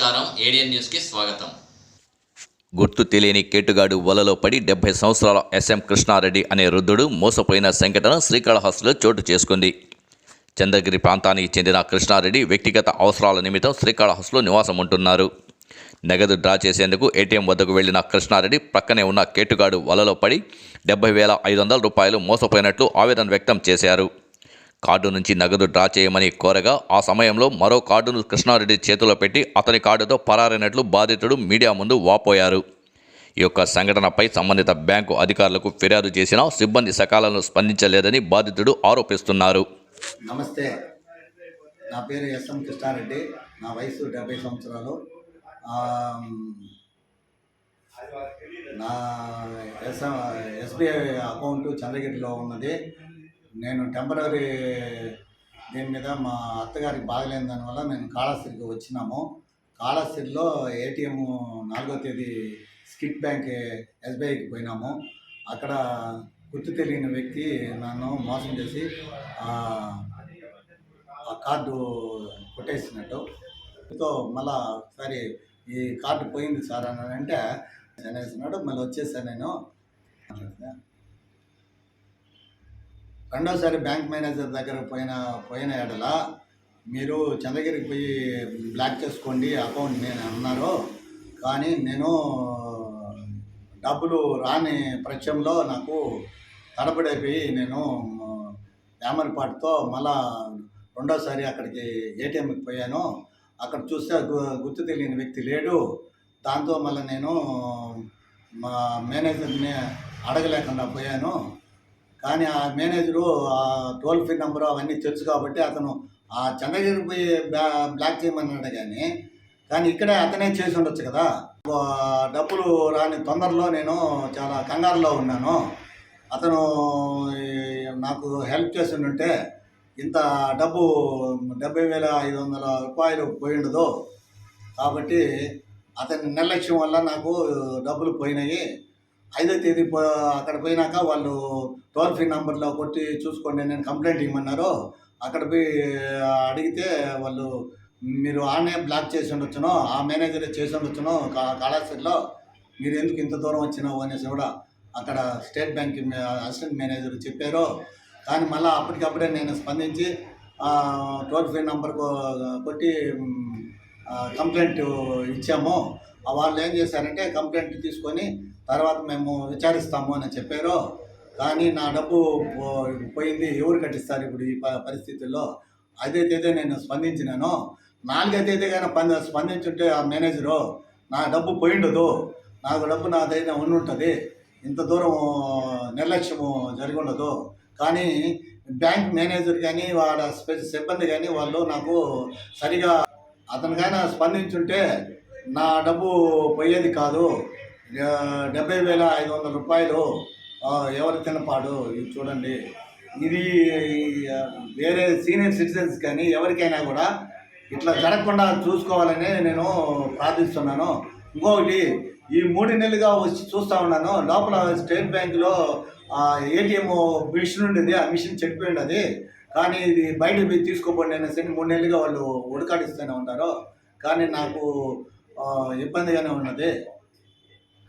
నమస్కారం. ఏడియన్ న్యూస్కి స్వాగతం. గుర్తు తెలియని కేటుగాడు వలలో పడి డెబ్బై సంవత్సరాల ఎస్ఎం కృష్ణారెడ్డి అనే వృద్ధుడు మోసపోయిన సంఘటన శ్రీకాళహస్తిలో చోటు చేసుకుంది. చంద్రగిరి ప్రాంతానికి చెందిన కృష్ణారెడ్డి వ్యక్తిగత అవసరాల నిమిత్తం శ్రీకాళహస్తిలో నివాసం ఉంటున్నారు నగదు డ్రా చేసేందుకు ఏటీఎం వద్దకు వెళ్ళిన కృష్ణారెడ్డి ప్రక్కనే ఉన్న కేటుగాడు వలలో పడి డెబ్బై వేల ఐదు వందల రూపాయలు మోసపోయినట్లు ఆవేదన వ్యక్తం చేశారు. కార్డు నుంచి నగదు డ్రా చేయమని కోరగా ఆ సమయంలో మరో కార్డును కృష్ణారెడ్డి చేతిలో పెట్టి అతని కార్డుతో పరారైనట్లు బాధితుడు మీడియా ముందు వాపోయారు. ఈ యొక్క సంఘటనపై సంబంధిత బ్యాంకు అధికారులకు ఫిర్యాదు చేసినా సిబ్బంది సకాలంలో స్పందించలేదని బాధితుడు ఆరోపిస్తున్నారు. నమస్తే. నా పేరు ఎస్ఎం కృష్ణారెడ్డి. నా వయసు డెబ్బై సంవత్సరాలు. నా ఎస్ఎం ఎస్బీఐ అకౌంట్ చంద్రగిరిలో ఉన్నది. నేను టెంపరీ దీని మీద మా అత్తగారికి బాగలేని దానివల్ల నేను కాళహస్తికి వచ్చినాము. కాళహస్తిలో ఏటీఎం నాలుగో తేదీ స్కిట్ బ్యాంక్ ఎస్బీఐకి పోయినాము. అక్కడ గుర్తు తెలియని వ్యక్తి నన్ను మోసం చేసి ఆ, ఆ కార్డు కొట్టేసినట్టు. తో మళ్ళా ఒకసారి ఈ కార్డు పోయింది సార్ అని అంటే అనేసినాడు మళ్ళీ వచ్చేసాను నేను. రెండోసారి బ్యాంక్ మేనేజర్ దగ్గర పోయిన పోయిన ఎడల మీరు చంద్రగిరికి పోయి బ్లాక్ చేసుకోండి అకౌంట్ నేను అన్నారు కానీ నేను డబ్బులు రాని ప్రత్యంలో నాకు తడబడైపోయి నేను యామరిపాటుతో మళ్ళా రెండోసారి అక్కడికి ఏటీఎంకి పోయాను. అక్కడ చూస్తే గుర్తు తెలియని వ్యక్తి లేడు. దాంతో మళ్ళీ నేను మా మేనేజర్ని అడగలేకుండా పోయాను. కానీ ఆ మేనేజరు ఆ టోల్ ఫ్రీ నెంబరు అవన్నీ తెలుసు కాబట్టి అతను ఆ చంద్రగిరి పోయి బ్లా బ్లాక్ చేయమన్నాడు కానీ కానీ ఇక్కడే అతనే చేసి ఉండొచ్చు కదా. డబ్బులు రాని తొందరలో నేను చాలా కంగారులో ఉన్నాను. అతను నాకు హెల్ప్ చేసి ఉంటే ఇంత డబ్బు డెబ్బై వేల ఐదు వందల రూపాయలు పోయిండదు కాబట్టి అతని నిర్లక్ష్యం వల్ల నాకు డబ్బులు పోయినాయి. ఐదో తేదీ పో అక్కడ పోయినాక వాళ్ళు టోల్ ఫ్రీ నెంబర్లో కొట్టి చూసుకోండి నేను కంప్లైంట్ ఇవ్వమన్నారు. అక్కడ పోయి అడిగితే వాళ్ళు మీరు ఆనే బ్లాక్ చేసి ఉండొచ్చును ఆ మేనేజర్ చేసి ఉండొచ్చును కా- మీరు ఎందుకు ఇంత దూరం వచ్చినావు అనేసి కూడా అక్కడ స్టేట్ బ్యాంక్ అసిస్టెంట్ మేనేజర్ చెప్పారు. కానీ మళ్ళీ అప్పటికప్పుడే నేను స్పందించి టోల్ ఫ్రీ నెంబర్ కొట్టి కంప్లైంట్ ఇచ్చాము. వాళ్ళు ఏం చేశారంటే కంప్లైంట్ తీసుకొని తర్వాత మేము విచారిస్తాము అని చెప్పారు కానీ నా డబ్బు పోయింది ఎవరు కట్టిస్తారు ఇప్పుడు ఈ ప- పరిస్థితుల్లో? అదైతే నేను స్పందించినాను. నాలుగైతే అయితే కానీ స్పందించుంటే ఆ మేనేజరు నా డబ్బు పోయిండదు నాకు డబ్బు నా దగ్గర ఉండి ఉంటుంది ఇంత దూరం నిర్లక్ష్యము జరిగి ఉండదు. కానీ బ్యాంక్ మేనేజర్ కానీ వాళ్ళ స్పెషల్ సిబ్బంది కానీ వాళ్ళు నాకు సరిగా అతనికైనా స్పందించుంటే నా డబ్బు పోయేది కాదు. డెబ్బై వేల ఐదు వందల రూపాయలు ఎవరు తినపాడు ఇది చూడండి. ఇది వేరే సీనియర్ సిటిజన్స్ కానీ ఎవరికైనా కూడా ఇట్లా జరగకుండా చూసుకోవాలని నేను ప్రార్థిస్తున్నాను. ఇంకొకటి ఈ మూడు నెలలుగా వచ్చి చూస్తూ ఉన్నాను. లోపల స్టేట్ బ్యాంకులో ఏటీఎం మిషన్ ఉండేది ఆ మిషన్ చెడిపోయింది కానీ ఇది బయట పోయి తీసుకోపోండి అనేసి మూడు నెలలుగా వాళ్ళు ఉడకాడిస్తూనే ఉంటారు. కానీ నాకు ఇబ్బందిగానే ఉన్నది.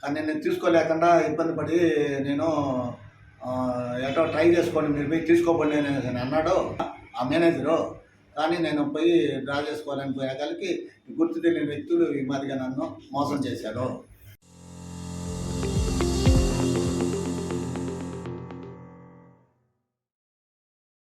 కానీ నేను తీసుకోలేకుండా ఇబ్బంది పడి నేను ఎటో ట్రై చేసుకోండి మీరు పోయి తీసుకోపోండి అనేసి అని అన్నాడు ఆ మేనేజరు. కానీ నేను పోయి డ్రా చేసుకోవాలని పోయేకాలకి గుర్తు తెలియని వ్యక్తులు ఈ మాదిరిగా నన్ను మోసం చేశారు.